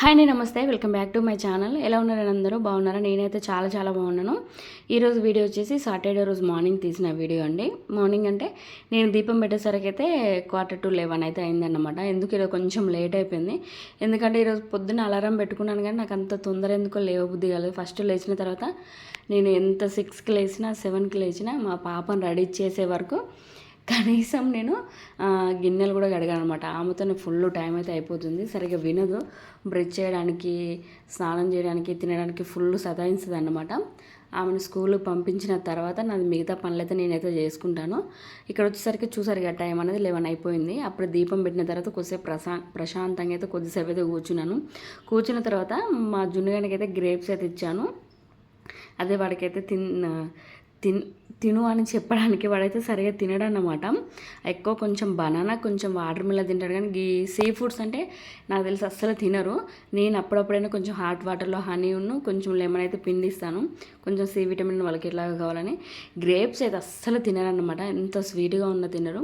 Hi అండి నమస్తే. Welcome back to my channel. ఎలా ఉన్నారని అందరూ? బాగున్నారా? నేనైతే చాలా చాలా బాగున్నాను. ఈరోజు వీడియో వచ్చేసి సాటర్డే రోజు మార్నింగ్ తీసిన వీడియో అండి. మార్నింగ్ అంటే నేను దీపం పెట్టేసరికి అయితే క్వార్టర్ టు లెవెన్ అయితే అయిందన్నమాట. ఎందుకు ఈరోజు కొంచెం లేట్ అయిపోయింది. ఎందుకంటే ఈరోజు పొద్దున్న అలారం పెట్టుకున్నాను కానీ నాకు అంత తొందర ఎందుకో లేవబుద్ధి కాలేదు. ఫస్ట్ లేచిన తర్వాత నేను ఎంత సిక్స్కి లేచినా సెవెన్కి లేచినా మా పాపను రెడీ చేసే వరకు కనీసం నేను గిన్నెలు కూడా కడిగాను అనమాట ఆమెతో ఫుల్ టైం అయితే అయిపోతుంది. సరిగ్గా వినదు. బ్రష్ చేయడానికి స్నానం చేయడానికి తినడానికి ఫుల్ సతాయిస్తుంది అనమాట ఆమెను స్కూల్కి పంపించిన తర్వాత నాది మిగతా పనులైతే నేనైతే చేసుకుంటాను. ఇక్కడ వచ్చేసరికి చూసారు కదా టైం అనేది లెవెన్ అయిపోయింది. అప్పుడు దీపం పెట్టిన తర్వాత కొద్దిసేపు ప్రశా ప్రశాంతంగా అయితే కొద్దిసేపు అయితే కూర్చున్నాను. కూర్చున్న తర్వాత మా జున్నుగానికి అయితే గ్రేప్స్ అయితే ఇచ్చాను. అదే వాడికైతే తిన్ తిన్ తిను అని చెప్పడానికి వాడైతే సరిగా తినడు అన్నమాట ఎక్కువ కొంచెం బనానా కొంచెం వాటర్ మిల్లర్ తింటాడు కానీ ఈ సీ ఫుడ్స్ అంటే నాకు తెలిసి అస్సలు తినరు. నేను అప్పుడప్పుడైనా కొంచెం హాట్ వాటర్లో హనీ ఉన్ను కొంచెం లెమన్ అయితే పిండిస్తాను. కొంచెం సి విటమిన్ వాళ్ళకి ఎట్లా కావాలని. గ్రేప్స్ అయితే అస్సలు తినరన్నమాట. ఎంత స్వీట్గా ఉన్న తినరు.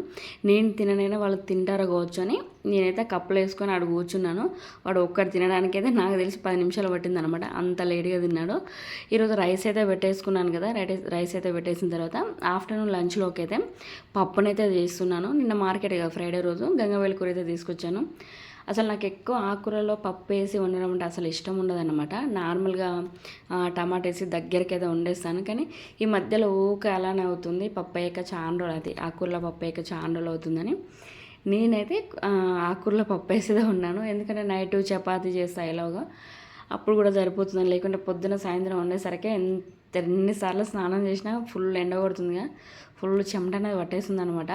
నేను తిననైనా వాళ్ళు తింటారో కావచ్చు అని నేనైతే కప్పులు వేసుకొని ఆడు కూర్చున్నాను. వాడు ఒక్కటి తినడానికి అయితే నాకు తెలిసి పది నిమిషాలు పట్టింది అనమాట అంత లేట్గా తిన్నాడు. ఈరోజు రైస్ అయితే పెట్టేసుకున్నాను కదా. రైస్ రైస్ అయితే పెట్టేసిన తర్వాత ఆఫ్టర్నూన్ లంచ్లోకి అయితే పప్పునైతే చేస్తున్నాను. నిన్న మార్కెట్ కదా ఫ్రైడే రోజు గంగవేల కూర అయితే తీసుకొచ్చాను. అసలు నాకు ఎక్కువ ఆకుకూరలో పప్పు వేసి వండడం అంటే అసలు ఇష్టం ఉండదన్నమాట. నార్మల్గా టమాటా వేసి దగ్గరికి అయితే వండేస్తాను. కానీ ఈ మధ్యలో ఊక అలానే అవుతుంది. పప్పు అయ్యాక చాలా రోజులు అది. ఆకుకూరలో పప్పు అయ్యాక చాలా రోజులు అవుతుందని. నేనైతే ఆకుకూరలో పప్పు వేసేదే ఉన్నాను. ఎందుకంటే నైట్ చపాతి చేస్తా ఎలాగో. అప్పుడు కూడా సరిపోతుంది లేకుంటే పొద్దున సాయంత్రం వండేసరికి ఎంత ఎన్నిసార్లు స్నానం చేసినా ఫుల్ ఎండ కొడుతుందిగా. ఫుల్ చెమట అనేది పట్టేస్తుంది అనమాట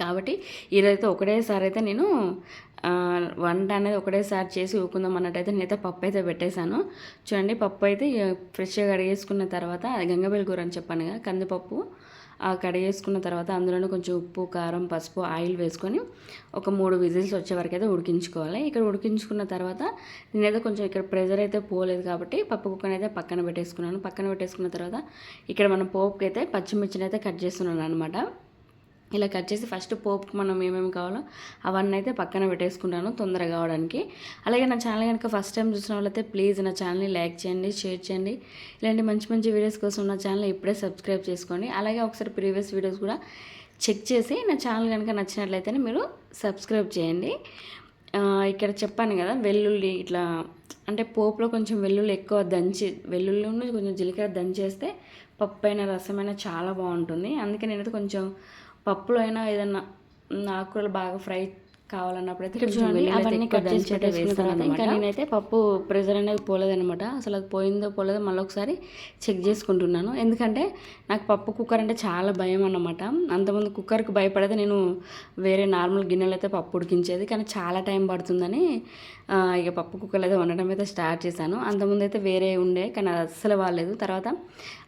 కాబట్టి ఈరోజైతే ఒకటేసారి అయితే నేను వంట అనేది ఒకటేసారి చేసి ఊకుందాం అన్నట్టయితే నేనైతే పప్పు అయితే పెట్టేశాను. చూడండి పప్పు అయితే ఫ్రెష్గా కడిగేసుకున్న తర్వాత అది గంగబెల్లి కూర అని చెప్పాను కదా కందిపప్పు. కడిగేసుకున్న తర్వాత అందులోనే కొంచెం ఉప్పు కారం పసుపు ఆయిల్ వేసుకొని ఒక మూడు విజిల్స్ వచ్చే వరకు అయితే ఉడికించుకోవాలి. ఇక్కడ ఉడికించుకున్న తర్వాత నేనైతే కొంచెం ఇక్కడ ప్రెజర్ అయితే పోలేదు కాబట్టి పప్పు కుక్కని అయితే పక్కన పెట్టేసుకున్నాను. పక్కన పెట్టేసుకున్న తర్వాత ఇక్కడ మనం పోపుకి అయితే పచ్చిమిర్చిని అయితే కట్ చేస్తున్నాను అనమాట ఇలా కట్ చేసి ఫస్ట్ పోపుకి మనం ఏమేమి కావాలో అవన్నీ అయితే పక్కన పెట్టేసుకుంటాను తొందరగా కావడానికి. అలాగే నా ఛానల్ కనుక ఫస్ట్ టైం చూసిన వాళ్ళైతే ప్లీజ్ నా ఛానల్ని లైక్ చేయండి షేర్ చేయండి. ఇలాంటి మంచి మంచి వీడియోస్ కోసం నా ఛానల్ ఇప్పుడే సబ్స్క్రైబ్ చేసుకోండి. అలాగే ఒకసారి ప్రీవియస్ వీడియోస్ కూడా చెక్ చేసి నా ఛానల్ కనుక నచ్చినట్లయితే మీరు సబ్స్క్రైబ్ చేయండి. ఇక్కడ చెప్పాను కదా వెల్లుల్లి ఇట్లా అంటే పోపులో కొంచెం వెల్లుల్లి ఎక్కువ దంచి వెల్లుల్లి కొంచెం జీలకర్ర దంచేస్తే పప్పు అయినా రసమైనా చాలా బాగుంటుంది. అందుకే నేనైతే కొంచెం పప్పులో అయినా ఏదన్నా ఆకుకూరలు బాగా ఫ్రై కావాలన్నప్పుడు అయితే అవన్నీ కట్ చేసి పెట్టేసుకున్న తర్వాత ఇంకా నేనైతే పప్పు ప్రెజర్ అనేది పోలేదనమాట అసలు అది పోయిందో పోలేదో మళ్ళీ ఒకసారి చెక్ చేసుకుంటున్నాను. ఎందుకంటే నాకు పప్పు కుక్కర్ అంటే చాలా భయం అన్నమాట. అంతకుముందు కుక్కర్కి భయపడితే నేను వేరే నార్మల్ గిన్నెలు అయితే పప్పు ఉడికించేది. కానీ చాలా టైం పడుతుందని ఇక పప్పు కుక్కర్లు అయితే వండడం అయితే స్టార్ట్ చేశాను. అంతకుముందు అయితే వేరే ఉండే కానీ అది అస్సలు వాలేదు తర్వాత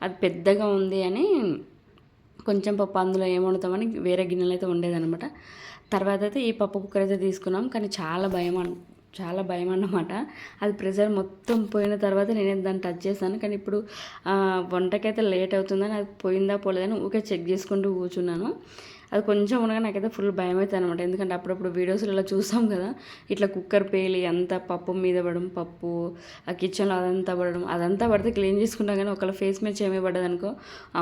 అది పెద్దగా ఉంది అని కొంచెం పప్పు అందులో ఏం వండుతామని వేరే గిన్నెలు అయితే ఉండేదన్నమాట తర్వాత అయితే ఈ పప్పు కుక్కర్ అయితే తీసుకున్నాం. కానీ చాలా భయం అన్ చాలా భయం అన్నమాట అది ప్రెజర్ మొత్తం పోయిన తర్వాత నేను దాన్ని టచ్ చేశాను. కానీ ఇప్పుడు వంటకైతే లేట్ అవుతుందని అది పోయిందా పోలేదని ఊకే చెక్ చేసుకుంటూ కూర్చున్నాను. అది కొంచెం ఉండగా నాకైతే ఫుల్ భయం అవుతుంది అనమాట ఎందుకంటే అప్పుడప్పుడు వీడియోస్లో ఇలా చూస్తాం కదా ఇట్లా కుక్కర్ పేలి అంతా పప్పు మీద పడడం పప్పు ఆ కిచెన్లో అదంతా పడడం అదంతా పడితే క్లీన్ చేసుకుంటాం కానీ ఒకళ్ళ ఫేస్ మీద చేమే పడ్డది అనుకో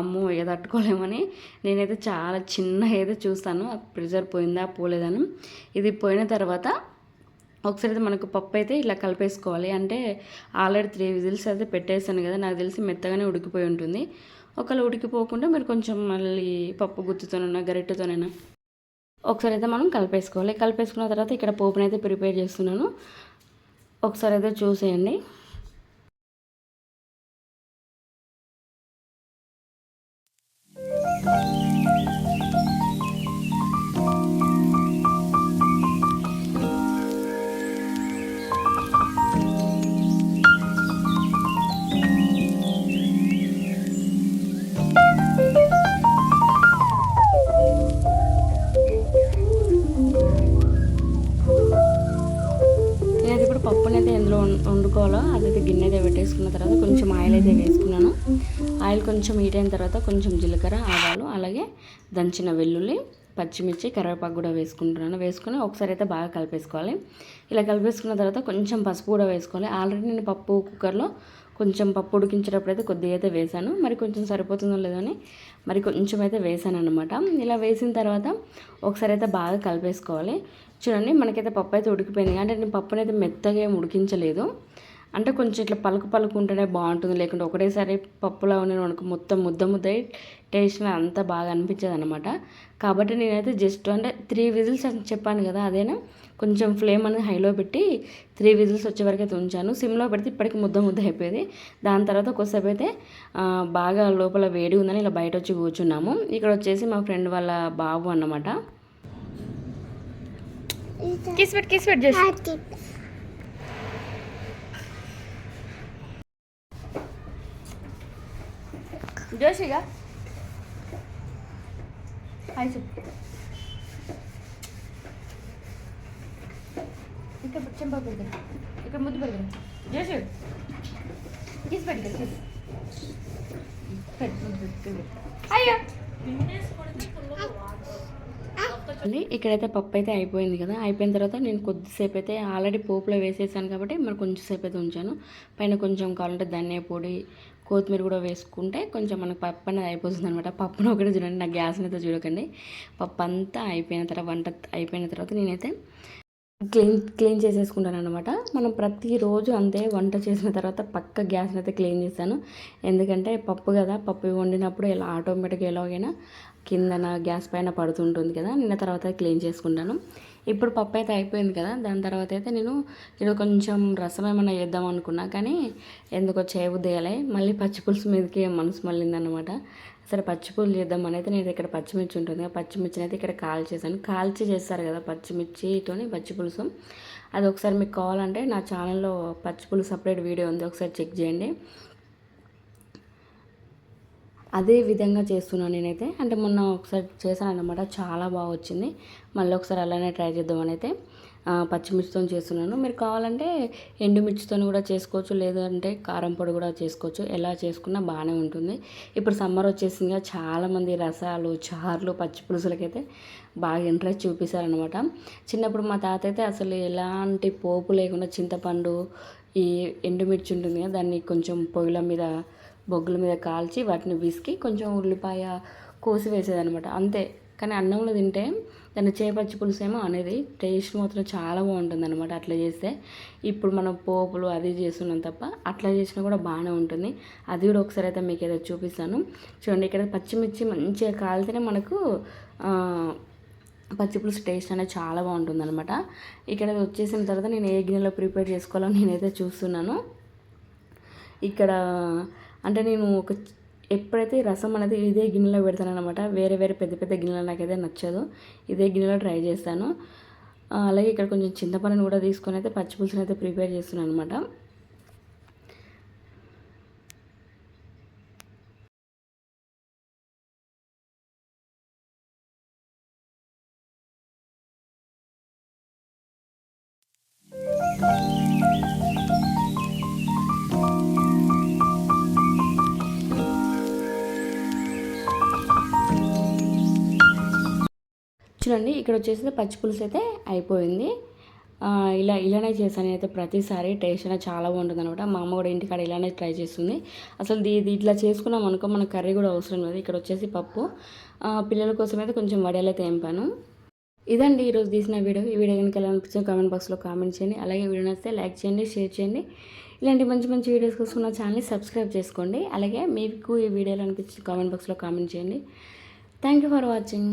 అమ్మో ఇక తట్టుకోలేమని నేనైతే చాలా చిన్నగా అయితే చూస్తాను ప్రెజర్ పోయిందా పోలేదని. ఇది పోయిన తర్వాత ఒకసారి అయితే మనకు పప్పు అయితే ఇట్లా కలిపేసుకోవాలి. అంటే ఆల్రెడీ త్రీ విజిల్స్ అయితే పెట్టేసాను కదా నాకు తెలిసి మెత్తగానే ఉడికిపోయి ఉంటుంది. ఒకవేళ ఉడికిపోకుండా మీరు కొంచెం మళ్ళీ పప్పు గుత్తుతోనైనా గరిటెతోనైనా ఒకసారి అయితే మనం కలిపేసుకోవాలి. కలిపేసుకున్న తర్వాత ఇక్కడ పోపునైతే ప్రిపేర్ చేస్తున్నాను. ఒకసారి అయితే చూసేయండి. వేసుకున్న తర్వాత కొంచెం ఆయిల్ అయితే వేసుకున్నాను. ఆయిల్ కొంచెం హీట్ అయిన తర్వాత కొంచెం జీలకర్ర ఆవాలు అలాగే దంచిన వెల్లుల్లి పచ్చిమిర్చి కరివేపాకు కూడా వేసుకుంటున్నాను. వేసుకొని ఒకసారి అయితే బాగా కలిపేసుకోవాలి. ఇలా కలిపేసుకున్న తర్వాత కొంచెం పసుపు కూడా వేసుకోవాలి. ఆల్రెడీ నేను పప్పు కుక్కర్లో కొంచెం పప్పు ఉడికించేటప్పుడు అయితే కొద్దిగా అయితే వేసాను. మరి కొంచెం సరిపోతుందో లేదో అని మరి కొంచెం అయితే వేసాను అనమాట ఇలా వేసిన తర్వాత ఒకసారి అయితే బాగా కలిపేసుకోవాలి. చూడండి మనకైతే పప్పు అయితే ఉడికిపోయింది. అంటే నేను పప్పునైతే మెత్తగా ఏమి ఉడికించలేదు. అంటే కొంచెం ఇట్లా పలుకు పలుకు ఉంటేనే బాగుంటుంది. లేకుంటే ఒకటేసారి పప్పులో ఉన్న మనకు మొత్తం ముద్ద ముద్ద టేస్ట్ అంత బాగా అనిపించదు అనమాట కాబట్టి నేనైతే జస్ట్ అంటే త్రీ విజిల్స్ అని చెప్పాను కదా అదేనా? కొంచెం ఫ్లేమ్ అనేది హైలో పెట్టి త్రీ విజిల్స్ వచ్చే వరకు అయితే ఉంచాను. సిమ్లో పెడితే ఇప్పటికి ముద్ద ముద్ద అయిపోయేది. దాని తర్వాత కొద్దిసేపు అయితే బాగా లోపల వేడి ఉందని ఇలా బయట వచ్చి కూర్చున్నాము. ఇక్కడ వచ్చేసి మా ఫ్రెండ్ వాళ్ళ బాబు అన్నమాట కిస్ పెట్ జస్ట్ జోషిగా? హాయ్ చెప్పు. ఇక్కడ చెంప పెడతాను ఇక్కడ ముద్దు పెడతాను జోషి. తీసి పెట్టుకో కిస్. అయ్యో. ఇక్కడైతే పప్పు అయితే అయిపోయింది కదా. అయిపోయిన తర్వాత నేను కొద్దిసేపు అయితే ఆల్రెడీ పోపులో వేసేసాను కాబట్టి మరి కొంచెంసేపు అయితే ఉంచాను. పైన కొంచెం కావాలంటే ధనియా పొడి కొత్తిమీర కూడా వేసుకుంటే కొంచెం మనకు పప్పు అనేది అయిపోతుంది అనమాట పప్పును ఒకటి చూడండి నా గ్యాస్ని అయితే చూడకండి. పప్పు అంతా అయిపోయిన తర్వాత వంట అయిపోయిన తర్వాత నేనైతే క్లీన్ క్లీన్ చేసేసుకుంటాను అనమాట మనం ప్రతిరోజు అంతే వంట చేసిన తర్వాత పక్క గ్యాస్ని అయితే క్లీన్ చేస్తాను. ఎందుకంటే పప్పు కదా పప్పు వండినప్పుడు ఇలా ఆటోమేటిక్గా ఎలాగైనా కిందన గ్యాస్ పైన పడుతుంటుంది కదా నిన్న తర్వాత క్లీన్ చేసుకుంటాను. ఇప్పుడు పప్పు అయితే అయిపోయింది కదా దాని తర్వాత అయితే నేను ఇది కొంచెం రసం ఏమైనా చేద్దాం అనుకున్నా కానీ ఎందుకో చేయబుద్దేయాలి మళ్ళీ పచ్చిపులుసు మీదకి మనసు మళ్ళిందనమాట సరే పచ్చిపులు చేద్దాం అయితే నేను ఇక్కడ పచ్చిమిర్చి ఉంటుంది కదా పచ్చిమిర్చిని అయితే ఇక్కడ కాల్చేసాను కాల్చి చేస్తారు కదా పచ్చిమిర్చితోని పచ్చి పులుసు. అది ఒకసారి మీకు కావాలంటే నా ఛానల్లో పచ్చి పులుసు సపరేట్ వీడియో ఉంది ఒకసారి చెక్ చేయండి. అదే విధంగా చేస్తున్నాను నేనైతే. అంటే మొన్న ఒకసారి చేశాను అనమాట చాలా బాగా వచ్చింది. మళ్ళీ ఒకసారి అలానే ట్రై చేద్దామని అయితే పచ్చిమిర్చితో చేస్తున్నాను. మీరు కావాలంటే ఎండుమిర్చితో కూడా చేసుకోవచ్చు లేదంటే కారం పొడి కూడా చేసుకోవచ్చు. ఎలా చేసుకున్నా బాగానే ఉంటుంది. ఇప్పుడు సమ్మర్ వచ్చేసిందిగా చాలామంది రసాలు చారులు పచ్చి పులుసులకైతే బాగా ఇంట్రెస్ట్ చూపిస్తారనమాట చిన్నప్పుడు మా తాత అయితే అసలు ఎలాంటి పోపు లేకుండా చింతపండు ఈ ఎండుమిర్చి ఉంటుంది కదా దాన్ని కొంచెం పొయ్యిల మీద బొగ్గుల మీద కాల్చి వాటిని విసికి కొంచెం ఉల్లిపాయ కోసి వేసేదనమాట అంతే. కానీ అన్నంలో తింటే దాన్ని చేపచ్చి పులుసు ఏమో అనేది టేస్ట్ మాత్రం చాలా బాగుంటుంది అనమాట అట్లా చేస్తే. ఇప్పుడు మనం పోపులు అది చేస్తున్నాం తప్ప అట్లా చేసినా కూడా బాగానే ఉంటుంది. అది కూడా ఒకసారి అయితే మీకు ఏదో చూపిస్తాను. చూడండి ఇక్కడ పచ్చిమిర్చి మంచిగా కాలితేనే మనకు పచ్చి పులుసు టేస్ట్ అనేది చాలా బాగుంటుంది అనమాట ఇక్కడ వచ్చేసిన తర్వాత నేను ఏ గిన్నెలో ప్రిపేర్ చేసుకోవాలో నేనైతే చూస్తున్నాను. ఇక్కడ అంటే నేను ఒక ఎప్పుడైతే రసం అనేది ఇదే గిన్నెలో పెడతాను అనమాట వేరే వేరే పెద్ద పెద్ద గిన్నెలు నాకైతే నచ్చదు. ఇదే గిన్నెలో ట్రై చేస్తాను. అలాగే ఇక్కడ కొంచెం చింతపండుని కూడా తీసుకొని అయితే పచ్చిపులుసుని అయితే ప్రిపేర్ చేస్తున్నాను అనమాట చూడండి ఇక్కడ వచ్చేసి పచ్చి పులుసు అయితే అయిపోయింది. ఇలా ఇలానే చేశాను అయితే ప్రతిసారి. టేస్ట్ అనేది చాలా బాగుంటుంది అనమాట. మా అమ్మ కూడా ఇంటికాడ ఇలానే ట్రై చేస్తుంది. అసలు ఇది ఇట్లా చేసుకున్నాం అనుకో మన కర్రీ కూడా అవసరం లేదు. ఇక్కడ వచ్చేసి పప్పు. పిల్లల కోసం అయితే కొంచెం వడియాలు తెంపాను. ఇదండి ఈరోజు తీసిన వీడియో. ఈ వీడియో కనుక ఎలా అనిపించిందో కామెంట్ బాక్స్లో కామెంట్ చేయండి. అలాగే వీడియో నచ్చితే లైక్ చేయండి షేర్ చేయండి. ఇలాంటి మంచి మంచి వీడియోస్ కోసం నా ఛానల్ని సబ్స్క్రైబ్ చేసుకోండి. అలాగే మీకు ఈ వీడియోలో అనిపించింది కామెంట్ బాక్స్లో కామెంట్ చేయండి. Thank you for watching